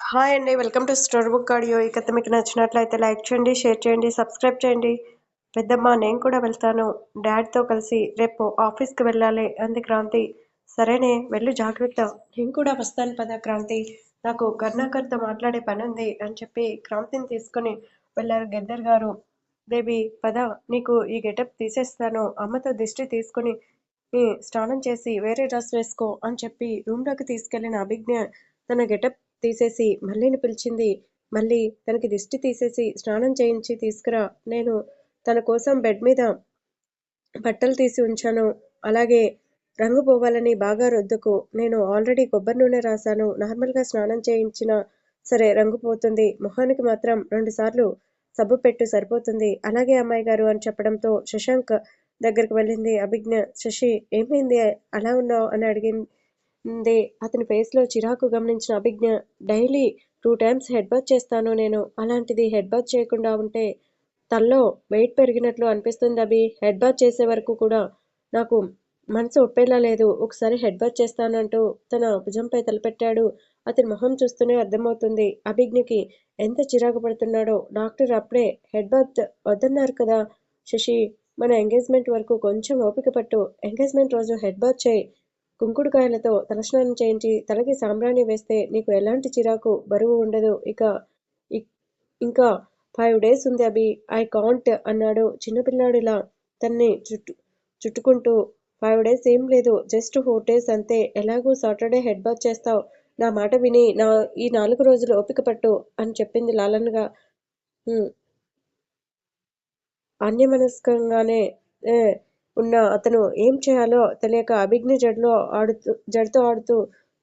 Hi అండి welcome to store book audio. ఈ కథ మీకు నచ్చినట్లయితే లైక్ చేయండి షేర్ చేయండి సబ్స్క్రైబ్ చేయండి. పెద్దమ్మ నేను కూడా వెళ్తాను. డాడ్తో కలిసి రేపు ఆఫీస్కి వెళ్ళాలి అంది క్రాంతి. సరేనే వెళ్ళు జాగ్రత్త. నేను కూడా వస్తాను పద క్రాంతి. నాకు కర్ణాకర్తో మాట్లాడే పని ఉంది అని చెప్పి క్రాంతిని తీసుకొని వెళ్ళారు గద్దర్ గారు. బేబీ పద నీకు ఈ గెటప్ తీసేస్తాను. అమ్మతో దిష్టి తీసుకుని నీ స్నానం చేసి వేరే డ్రెస్ వేసుకో అని చెప్పి రూమ్లోకి తీసుకెళ్ళిన అభిజ్ఞ తన గెటప్ తీసేసి మళ్ళీని పిలిచింది మళ్ళీ తనకి దిష్టి తీసేసి స్నానం చేయించి తీసుకురా. నేను తన కోసం బెడ్ మీద బట్టలు తీసి ఉంచాను. అలాగే రంగు పోవాలని బాగా రొద్దుకు. నేను ఆల్రెడీ కొబ్బరి నూనె రాశాను. నార్మల్గా స్నానం చేయించిన సరే రంగు పోతుంది. మొహానికి మాత్రం రెండుసార్లు సబ్బు పెట్టు సరిపోతుంది. అలాగే అమ్మాయి గారు అని చెప్పడంతో శశాంక్ దగ్గరికి వెళ్ళింది. అభిజ్ఞ శశి ఏమైంది? అలా ఉన్నావు? అని అడిగింది. అతని ఫేస్లో చిరాకు గమనించిన Abhijna daily two times head bath చేస్తాను నేను. అలాంటిది హెడ్ బాత్ చేయకుండా ఉంటే తల్లో వెయిట్ పెరిగినట్లు అనిపిస్తుంది అభి. హెడ్ బాత్ చేసే వరకు కూడా నాకు మనసు ఒప్పేలా లేదు. ఒకసారి హెడ్ బాత్ చేస్తానంటూ తన భుజంపై తలపెట్టాడు. అతని మొహం చూస్తూనే అర్థమవుతుంది. అభిజ్ఞకి ఎంత చిరాకు పడుతున్నాడో. డాక్టర్ అప్పుడే హెడ్ బాత్ వద్దన్నారు కదా. శశి మన ఎంగేజ్మెంట్ వరకు కొంచెం ఓపిక పట్టు. ఎంగేజ్మెంట్ రోజు హెడ్ బాత్ చేయి. కుంకుడుకాయలతో తలస్నానం చేయించి తలకి సాంబ్రాణి వేస్తే నీకు ఎలాంటి చిరాకు బరువు ఉండదు. ఇక ఇంకా ఫైవ్ డేస్ ఉంది అభి. ఐ కాంట్ అన్నాడు. చిన్నపిల్లాడిలా తన్ని చుట్టు చుట్టుకుంటూ. ఫైవ్ డేస్ ఏం లేదు. జస్ట్ ఫోర్ డేస్ అంతే. ఎలాగూ సాటర్డే హెడ్ బాత్ చేస్తావు. నా మాట విని నా ఈ నాలుగు రోజులు ఓపిక పట్టు అని చెప్పింది లాలన్గా. అన్యమనస్కంగానే ఉన్న అతను ఏం చేయాలో తెలియక అభిజ్ఞ జడ్లో ఆడుతూ జడ్తో ఆడుతూ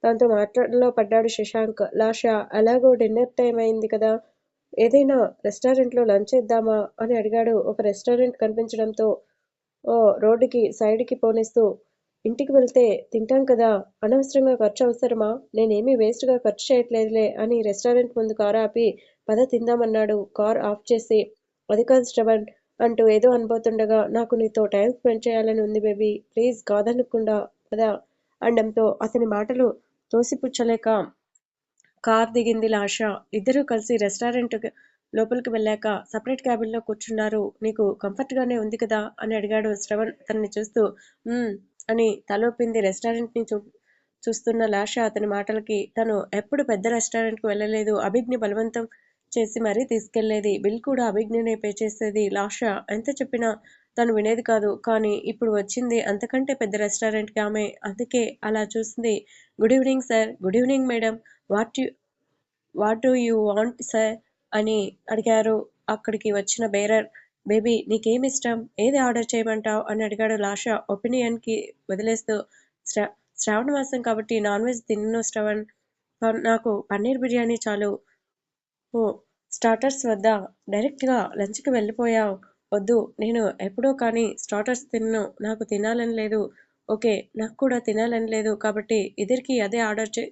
దాంతో మాట్లాడలో పడ్డాడు శశాంక్. లాష అలాగో డిన్నర్ టైం అయింది కదా ఏదైనా రెస్టారెంట్లో లంచ్ చేద్దామా అని అడిగాడు. ఒక రెస్టారెంట్ కనిపించడంతో ఓ రోడ్డుకి సైడ్కి పోనిస్తూ ఇంటికి వెళ్తే తింటాం కదా అనవసరంగా ఖర్చు అవసరమా? నేనేమీ వేస్ట్గా ఖర్చు చేయట్లేదులే అని రెస్టారెంట్ ముందు కారు ఆపి పద తిందామన్నాడు. కార్ ఆఫ్ చేసి అది కాదు శ్రవణ్ అంటూ ఏదో అనుబోతుండగా నాకు నీతో టైం స్పెండ్ చేయాలని ఉంది బేబీ. ప్లీజ్ కాదనకుండా పదా. అనడంతో అతని మాటలు తోసిపుచ్చలేక కార్ దిగింది లాష. ఇద్దరూ కలిసి రెస్టారెంట్ లోపలికి వెళ్ళాక సపరేట్ క్యాబిన్లో కూర్చున్నారు. నీకు కంఫర్ట్గానే ఉంది కదా? అని అడిగాడు శ్రవణ్. అతన్ని చూస్తూ అని తలోపింది రెస్టారెంట్ని చూ చూస్తున్న లాష అతని మాటలకి తను ఎప్పుడు పెద్ద రెస్టారెంట్కి వెళ్ళలేదు. అభిజ్ని బలవంతం చేసి మరీ తీసుకెళ్ళేది బిల్ కూడా అభిజ్ఞనే పే చేసేది. లాష ఎంత చెప్పినా తను వినేది కాదు. కానీ ఇప్పుడు వచ్చింది అంతకంటే పెద్ద రెస్టారెంట్కి ఆమె. అందుకే అలా చూసింది. Good evening sir. Good evening madam. What you what do you want sir? అని అడిగారు. అక్కడికి వచ్చిన బేరర్ బేబీ నీకేమి ఇష్టం? ఏది ఆర్డర్ చేయమంటావు? అని అడిగాడు లాష ఒపీనియన్కి వదిలేస్తూ. శ్రా శ్రావణ మాసం కాబట్టి నాన్ వెజ్ తిన్ను శ్రవణ్. నాకు పన్నీర్ బిర్యానీ చాలు. ఓ స్టార్టర్స్ వద్ద డైరెక్ట్గా లంచ్కి వెళ్ళిపోయావు. వద్దు నేను ఎప్పుడో కానీ స్టార్టర్స్ తిన్ను. నాకు తినాలని లేదు. ఓకే నాకు కూడా తినాలని లేదు. కాబట్టి ఇద్దరికి అదే ఆర్డర్ చే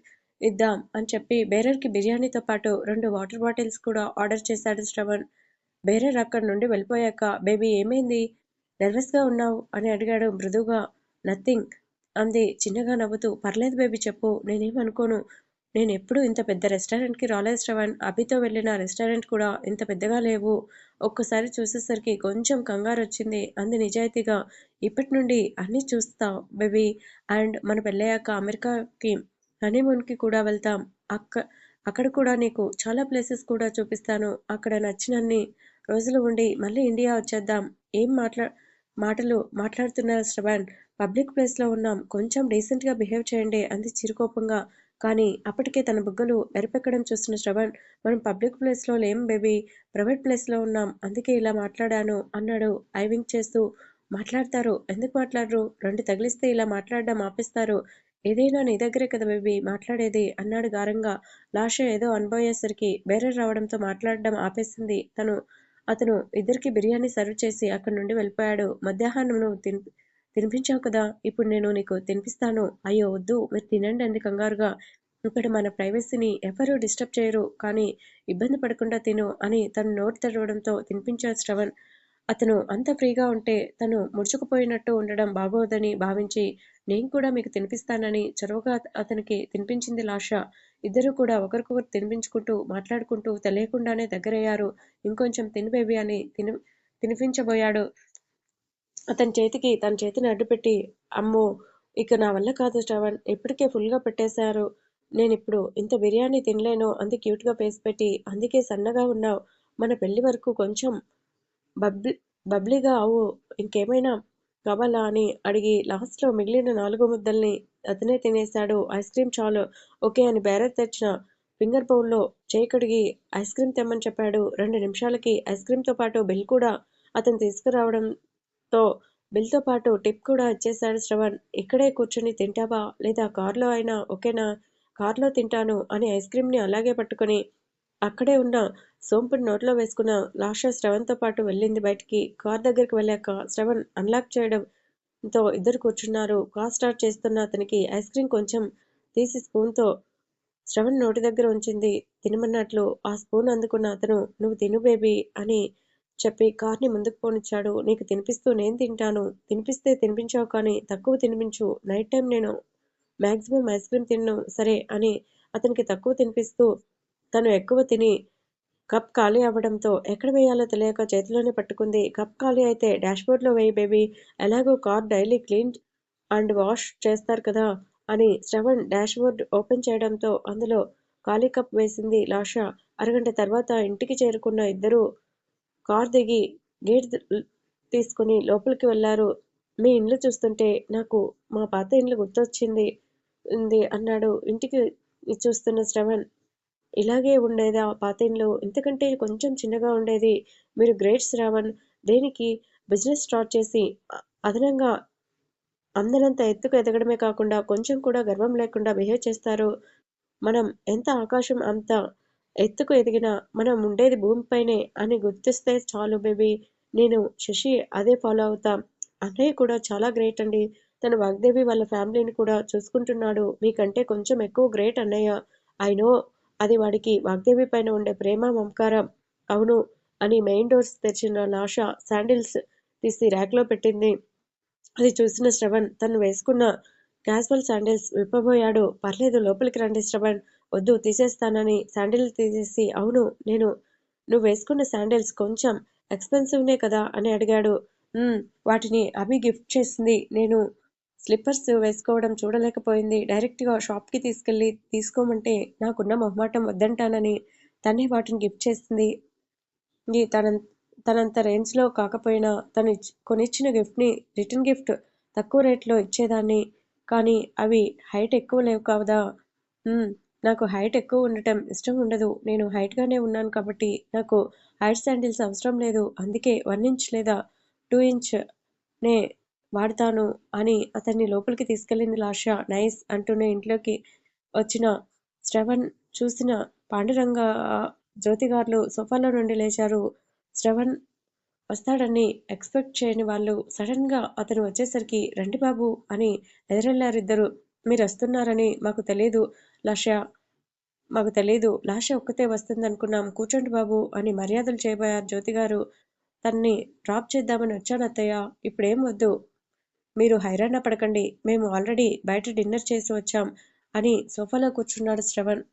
ఇద్దాం అని చెప్పి బేరర్కి బిర్యానీతో పాటు రెండు వాటర్ బాటిల్స్ కూడా ఆర్డర్ చేశాడు శ్రవణ్. బేరర్ అక్కడి నుండి వెళ్ళిపోయాక బేబీ ఏమైంది? నర్వస్గా ఉన్నావు? అని అడిగాడు మృదుగా నథింగ్ అంది చిన్నగా నవ్వుతూ. పర్లేదు బేబీ చెప్పు. నేనేమనుకోను నేను ఎప్పుడూ ఇంత పెద్ద రెస్టారెంట్కి రాలేదు శ్రవణ్. అభితో వెళ్ళిన రెస్టారెంట్ కూడా ఇంత పెద్దగా లేవు. ఒక్కసారి చూసేసరికి కొంచెం కంగారు వచ్చింది అంది నిజాయితీగా ఇప్పటి నుండి అన్నీ చూస్తా బేబీ. అండ్ మన పెళ్ళయ్యాక అమెరికాకి హనీమూన్కి కూడా వెళ్తాం. అక్క అక్కడ కూడా నీకు చాలా ప్లేసెస్ కూడా చూపిస్తాను. అక్కడ నచ్చినన్ని రోజులు ఉండి మళ్ళీ ఇండియా వచ్చేద్దాం. ఏం మాట్లా మాటలు మాట్లాడుతున్నారు శ్రవణ్? పబ్లిక్ ప్లేస్లో ఉన్నాం. కొంచెం డీసెంట్గా బిహేవ్ చేయండి. అంది చిరుకోపంగా. కానీ అప్పటికే తన బుగ్గలు ఎరపెక్కడం చూస్తున్న శ్రవణ్ మనం పబ్లిక్ ప్లేస్లో లేం బేబీ ప్రైవేట్ ప్లేస్లో ఉన్నాం అందుకే ఇలా మాట్లాడాను అన్నాడు ఐవింగ్ చేస్తూ. మాట్లాడతారు ఎందుకు మాట్లాడరు? రెండు తగిలిస్తే ఇలా మాట్లాడడం ఆపిస్తారు. ఏదైనా నీ దగ్గరే కదా బేబీ మాట్లాడేది అన్నాడు గారంగా. లాష ఏదో అనుభవేసరికి బేరర్ రావడంతో మాట్లాడడం ఆపేసింది తను. అతను ఇద్దరికి బిర్యానీ సర్వ్ చేసి అక్కడి నుండి వెళ్ళిపోయాడు. మధ్యాహ్నం నువ్వు తిని తినిపించావు కదా ఇప్పుడు నేను నీకు తినిపిస్తాను. అయ్యో వద్దు. మీరు తినండి అంది కంగారుగా. ఇక్కడ మన ప్రైవసీని ఎవరూ డిస్టర్బ్ చేయరు కానీ ఇబ్బంది పడకుండా తిను అని తను నోరు తెరవడంతో తినిపించాడు శ్రవణ్. అతను అంత ఫ్రీగా ఉంటే తను ముడుచుకుపోయినట్టు ఉండడం బాగోదని భావించి నేను కూడా మీకు తినిపిస్తానని చొరవగా అతనికి తినిపించింది లాష. ఇద్దరు కూడా ఒకరికొకరు తినిపించుకుంటూ మాట్లాడుకుంటూ తెలియకుండానే దగ్గరయ్యారు. ఇంకొంచెం తిను బేబీ అని తిని తినిపించబోయాడు. అతని చేతికి తన చేతిని అడ్డుపెట్టి అమ్మో ఇక నా వల్ల కాదు శ్రవణ్ ఇప్పటికే ఫుల్గా పెట్టేశారు. నేను ఇప్పుడు ఇంత బిర్యానీ తినలేను అంది క్యూట్గా పేసి పెట్టి. అందుకే సన్నగా ఉన్నావు. మన పెళ్ళి వరకు కొంచెం బబ్లి బబ్లీగా అవు. ఇంకేమైనా కావాలా అని అడిగి లాస్ట్లో మిగిలిన నాలుగు ముద్దల్ని అతనే తినేశాడు. ఐస్ క్రీమ్ చాలు. ఓకే అని బేరర్ తెచ్చిన ఫింగర్ బౌల్లో చేయి కడిగి ఐస్ క్రీమ్ తెమ్మని చెప్పాడు. రెండు నిమిషాలకి ఐస్ క్రీమ్తో పాటు బిల్ కూడా అతను తీసుకురావడం తో బిల్తో పాటు టిప్ కూడా ఇచ్చేశాడు శ్రవణ్. ఇక్కడే కూర్చుని తింటావా? లేదా కార్లో అయినా ఓకేనా? కార్లో తింటాను అని ఐస్ క్రీమ్ని అలాగే పట్టుకొని అక్కడే ఉన్న సోంపుని నోట్లో వేసుకున్న లాషా శ్రవణ్తో పాటు వెళ్ళింది బయటికి. కార్ దగ్గరికి వెళ్ళాక శ్రవణ్ అన్లాక్ చేయడంతో ఇద్దరు కూర్చున్నారు. కార్ స్టార్ట్ చేస్తున్న అతనికి ఐస్ క్రీమ్ కొంచెం తీసి స్పూన్తో శ్రవణ్ నోటి దగ్గర ఉంచింది. తినమన్నట్లు ఆ స్పూన్ అందుకున్న అతను నువ్వు తిను బేబీ అని చెప్పి కార్ని ముందుకు పోనిచ్చాడు. నీకు తినిపిస్తూ నేను తింటాను. తినిపిస్తే తినిపించావు కానీ తక్కువ తినిపించు. నైట్ టైం నేను మ్యాక్సిమం ఐస్ క్రీమ్ తిన్ను. సరే అని అతనికి తక్కువ తినిపిస్తూ తను ఎక్కువ తిని కప్ ఖాళీ అవ్వడంతో ఎక్కడ వేయాలో తెలియక చేతిలోనే పట్టుకుంది. కప్ ఖాళీ అయితే డాష్బోర్డ్లో వేయి బేబీ. ఎలాగో car daily clean and wash చేస్తారు కదా అని శ్రవణ్ డాష్బోర్డ్ ఓపెన్ చేయడంతో అందులో ఖాళీ కప్ వేసింది లాషా. అరగంట తర్వాత ఇంటికి చేరుకున్న ఇద్దరు కార్ దిగి గేట్ తీసుకుని లోపలికి వెళ్ళారు. మీ ఇండ్లు చూస్తుంటే నాకు మా పాత ఇండ్లు గుర్తొచ్చింది ఉంది అన్నాడు ఇంటికి చూస్తున్న శ్రవణ్. ఇలాగే ఉండేదా పాత ఇండ్లు ఇంతకంటే కొంచెం చిన్నగా ఉండేది. మీరు గ్రేట్ శ్రావణ్. దేనికి? బిజినెస్ స్టార్ట్ చేసి అదనంగా అందరంత ఎత్తుకు ఎదగడమే కాకుండా కొంచెం కూడా గర్వం లేకుండా బిహేవ్ చేస్తారు. మనం ఎంత ఆకాశం అంత ఎత్తుకు ఎదిగినా మనం ఉండేది భూమిపైనే అని గుర్తిస్తే చాలు బేబీ. నేను శశి అదే ఫాలో అవుతా. అన్నయ్య కూడా చాలా గ్రేట్ అండి. తన వాగ్దేవి వాళ్ళ ఫ్యామిలీని కూడా చూసుకుంటున్నాడు. మీకంటే కొంచెం ఎక్కువ గ్రేట్ అన్నయ్య. ఐ నో అది వాడికి వాగ్దేవి పైన ఉండే ప్రేమ మమకారం. అవును అని మెయిన్ డోర్స్ తెరిచిన లాష శాండిల్స్ తీసి ర్యాక్లో పెట్టింది. అది చూసిన శ్రవణ్ తను వేసుకున్న క్యాజువల్ శాండిల్స్ విప్పబోయాడు. పర్లేదు లోపలికి రండి శ్రవణ్. వద్దు తీసేస్తానని శాండిల్ తీసేసి అవును నేను నువ్వు వేసుకున్న శాండిల్స్ కొంచెం ఎక్స్పెన్సివ్నే కదా అని అడిగాడు. వాటిని అభి గిఫ్ట్ చేసింది. నేను స్లిప్పర్స్ వేసుకోవడం చూడలేకపోయింది. డైరెక్ట్గా షాప్కి తీసుకెళ్ళి తీసుకోమంటే నాకున్న మొహమాటం వద్దంటానని తనే వాటిని గిఫ్ట్ చేసింది. తన తనంత రేంజ్లో కాకపోయినా తను కొనిచ్చిన గిఫ్ట్ని రిటర్న్ గిఫ్ట్ తక్కువ రేట్లో ఇచ్చేదాన్ని. కానీ అవి హైట్ ఎక్కువ లేవు కాదా. నాకు హైట్ ఎక్కువ ఉండటం ఇష్టం ఉండదు. నేను హైట్గానే ఉన్నాను కాబట్టి నాకు హైట్ శాండిల్స్ అవసరం లేదు. అందుకే వన్ ఇంచ్ లేదా టూ ఇంచ్ నే వాడతాను అని అతన్ని లోపలికి తీసుకెళ్ళింది లాష. నైస్ అంటూనే ఇంట్లోకి వచ్చిన శ్రవణ్ చూసిన పాండురంగ జ్యోతిగారులు సోఫాలో నుండి లేచారు. శ్రవణ్ వస్తాడని ఎక్స్పెక్ట్ చేయని వాళ్ళు సడన్గా అతను వచ్చేసరికి రండి బాబు అని ఎదురెళ్ళారిద్దరు మీరు వస్తున్నారని మాకు తెలియదు లాష మాకు తెలీదు. లాష ఒక్కతే వస్తుందనుకున్నాం. కూర్చోండి బాబు అని మర్యాదలు చేయబోయారు జ్యోతిగారు తన్ని డ్రాప్ చేద్దామని వచ్చాను అత్తయ్య. ఇప్పుడేం వద్దు. మీరు హైరాణ పడకండి. మేము ఆల్రెడీ బయట డిన్నర్ చేసి వచ్చాం అని సోఫాలో కూర్చున్నాడు శ్రవణ్.